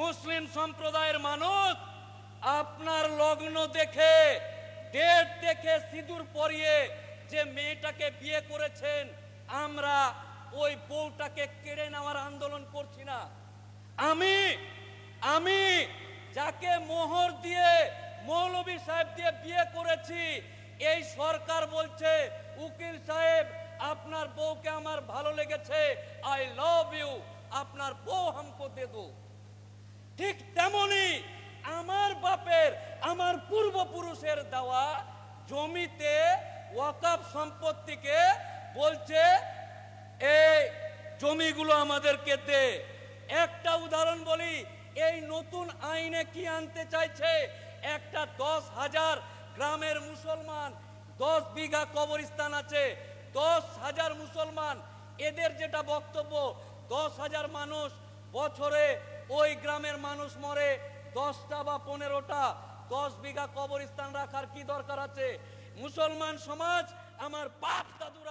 মুসলিম সম্প্রদায়ের মানুষ আপনার লগ্ন দেখে ডেট দেখে সিঁদুর পরিয়ে যে মেয়েটাকে বিয়ে করেছেন, আমরা ওই বউটাকে কেড়ে নেওয়ার আন্দোলন করছি না। আমি আমি যাকে মোহর দিয়ে মৌলভী সাহেব দিয়ে বিয়ে করেছি, এই সরকার বলছে, উকিল সাহেব, আপনার বউকে আমার ভালো লেগেছে আই লাভ ইউ আপনার বউ হামকো দে দো। ঠিক তেমনি আমার বাপের, আমার পূর্বপুরুষের দেওয়া জমিতে ওয়াকাফ সম্পত্তিকে বলছে, এই জমিগুলো আমাদেরকে দে। একটা উদাহরণ বলি, এই নতুন আইনে কি আনতে চাইছে? একটা দশ হাজার গ্রামের মুসলমান, দশ বিঘা কবরস্থান আছে, দশ হাজার মুসলমান, এদের যেটা বক্তব্য, দশ হাজার মানুষ বছরে ওই গ্রামের মানুষ মরে দশটা বা পনেরোটা, দশ বিঘা কবরস্থান রাখার কি দরকার আছে? মুসলমান সমাজ আমার বাপ দাদুরা